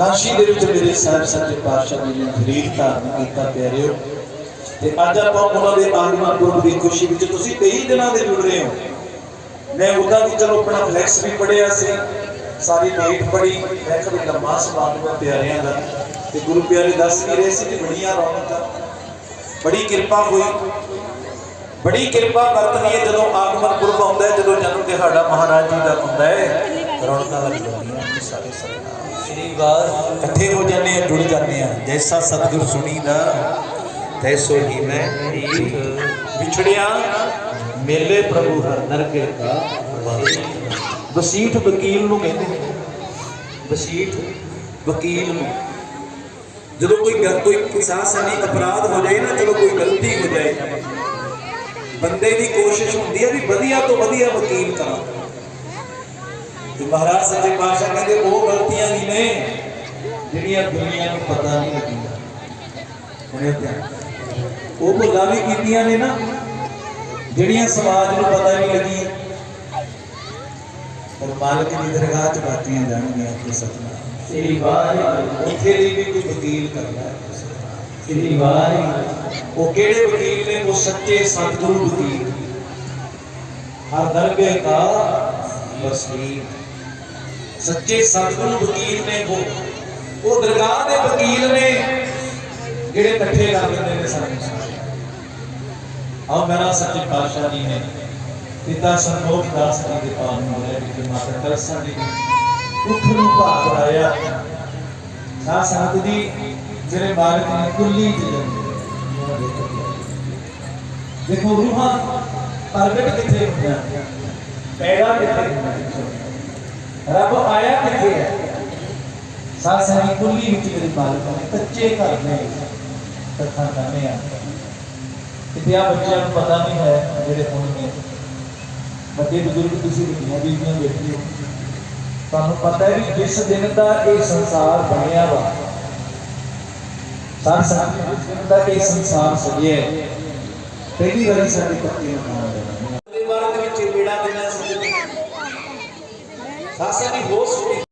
ਕਾਸ਼ੀ ਦੇ ਵਿੱਚ ਮੇਰੇ ਸਾਹਿਬ ਸੱਚੇ ਪਾਤਸ਼ਾਹ ਜੀ ਨੇ ਖਰੀਦ ਧਾਰਨ ਕੀਤਾ ਪਿਆਰਿਓ ਤੇ ਅੱਜ ਆਪਾਂ ਉਹਨਾਂ ਦੇ ਆਗਮਨ ਪੁਰਬ ਦੀ ਖੁਸ਼ੀ ਵਿੱਚ ਤੁਸੀਂ 23 ਦਿਨਾਂ ਦੇ ਜੁੜ ਰਹੇ ਹੋ। ਮੈਂ ਉਹਦਾ ਵੀ ਚਲੋ ਆਪਣਾ ਫਲੈਕਸ ਵੀ ਪੜਿਆ ਸੀ। ਸਾਰੀ ਡੇਟ ਪੜੀ ਮੈਂ ਕਿਹਾ ਲੰਮਾ ਸਮਾਗਮ ਹੈ ਪਿਆਰਿਆਂ ਦਾ। ਤੇ ਗੁਰੂ ਪਿਆਰੇ ਦੱਸ ਵੀ ਰਹੇ ਸੀ ਕਿ ਬੜੀਆਂ ਰੌਣਕਾਂ, ਬੜੀ ਕਿਰਪਾ ਹੋਈ। ਬੜੀ ਕਿਰਪਾ ਵਰਤਦੀ ਹੈ ਜਦੋਂ ਆਗਮਨ ਪੁਰਬ ਆਉਂਦਾ ਹੈ, ਜਦੋਂ ਜਨਮ ਦਿਹਾੜਾ ਮਹਾਰਾਜ ਜੀ ਦਾ ਹੁੰਦਾ ਹੈ। ਰੌਣਕਾਂ ਲੱਗ ਜਾਂਦੀਆਂ ਸਾਰੇ ਇਕੱਠੇ ਹੋ ਜਾਂਦੇ ਆ, ਜੁੜ ਜਾਂਦੇ ਆ। ਜੈਸਾ ਸਤਿਗੁਰ ਸੁਣੀਦਾ, ਤੈਸੋ ਹੀ ਮੈਂ ਵਿਛੜਿਆ ਮੇਲੇ ਪ੍ਰਭੂ ਹਰ ਨਰਕੇ ਦਾ ਵਸੀਠ ਵਕੀਲ ਨੂੰ ਕਹਿੰਦੇ ਵਸੀਠ ਵਕੀਲ ਨੂੰ। ਜਦੋਂ ਕੋਈ ਗੱਲ ਕੋਈ ਸਾਸਨੀ ਅਪਰਾਧ ਹੋ ਜਾਏ ਨਾ ਚਲੋ ਕੋਈ ਗਲਤੀ ਹੋ ਜਾਏ, ਬੰਦੇ ਦੀ ਕੋਸ਼ਿਸ਼ ਹੁੰਦੀ ਹੈ ਵੀ ਵਧੀਆ ਤੋਂ ਵਧੀਆ ਵਕੀਲ ਕਰਾਂ। ਤੇ ਮਹਾਰਾਜ ਸੱਚੇ ਪਾਤਸ਼ਾਹ ਕਹਿੰਦੇ ਉਹ ਗਲਤੀਆਂ ਨਹੀਂ ਨੇ ਜਿਹੜੀਆਂ ਦੁਨੀਆ ਨੂੰ ਪਤਾ ਨਹੀਂ ਲੱਗੀਆਂ ਹੁਣੇ ਧਿਆਨ ਉਹ ਭੁੱਲਾਂ ਵੀ ਕੀਤੀਆਂ ਨੇ ਨਾ ਜਿਹੜੀਆਂ ਸਮਾਜ ਨੂੰ ਪਤਾ ਨਹੀਂ ਲੱਗੀਆਂ ਪਰ ਮਾਲਕ ਦੀ ਦਰਗਾਹ 'ਚ ਬਾਤੀਆਂ ਜਾਣਗੀਆਂ ਕਿ ਸਤਨਾਮ ਸ੍ਰੀ ਵਾਹਿਗੁਰੂ ਉੱਥੇ ਲਈ ਵੀ ਕੋਈ ਵਕੀਲ ਕਰਦਾ ਹੈ ਸ੍ਰੀ ਵਾਹਿਗੁਰੂ ਉਹ ਕਿਹੜੇ ਵਕੀਲ ਨੇ ਉਹ ਸੱਚੇ ਸਤਿਗੁਰੂ ਵਕੀਲ ਹਰ ਦਰਗੇ ਦਾ ਵਸੀਲ ਸੱਚੇ ਸਤਿਗੁਰੂ ਵਕੀਲ ਨੇ ਉਹ। ਉਹ ਦਰਗਾਹ ਦੇ ਵਕੀਲ ਨੇ, ਜਿਹੜੇ ਇਕੱਠੇ ਕਰ ਦਿੰਦੇ ਨੇ ਸਾਨੂੰ ਸਾਰੇ ਮੇਰਾ ਸੱਚੇ ਪਾਤਸ਼ਾਹ ਜੀ ਨੇ ਪਿਤਾ ਸੰਤੋਖ ਦਾਸ ਜੀ ਦੇ ਪਾਵਨ ਹੋਏ ਕਿ ਮਾਤਾ ਤਰਸਾ ਜੀ ਉੱਠ ਨੂੰ ਭਾਗ ਆਇਆ ਸਾ ਸੰਤ ਜੀ ਜਿਹੜੇ ਮਾਲਕ ਨੇ ਕੁੱਲੀ ਜੀਵਨ ਦੇਖੋ ਰੂਹਾਂ ਪ੍ਰਗਟ ਕਿੱਥੇ ਹੁੰਦੀਆਂ ਪੈਦਾ ਕਿੱਥੇ ਹੁੰਦਾ ਰੱਬ ਆਇਆ ਕਿੱਥੇ ਹੈ ਸਾਸਨੀ ਕੁੱਲੀ ਵਿੱਚ ਮੇਰੇ ਮਾਲਕ ਨੇ ਕੱਚੇ ਘਰ ਨੇ ਕਥਾ ਕਰਨੇ ਆ ਕਿਤੇ ਆ ਬੱਚਿਆਂ ਨੂੰ ਪਤਾ ਨਹੀਂ ਹੈ ਜਿਹੜੇ ਹੁਣ ਨੇ ਵੱਡੇ ਬਜ਼ੁਰਗ ਤੁਸੀਂ ਦੁਨੀਆ ਬੀਬੀਆਂ ਬੈਠੀ ਹੋ ਤੁਹਾਨੂੰ ਪਤਾ ਹੈ ਵੀ ਜਿਸ ਦਿਨ ਦਾ ਇਹ ਸੰਸਾਰ ਬਣਿਆ ਵਾ ਸਾਰ ਜਿਸ ਦਿਨ ਦਾ ਇਹ ਸੰਸਾਰ ਸਜਿਆ ਹੈ, ਪਹਿਲੀ ਵਾਰੀ ਸਾਡੇ ਪੱਤੇ ਮਕਾਨ Tá? Se animou sobre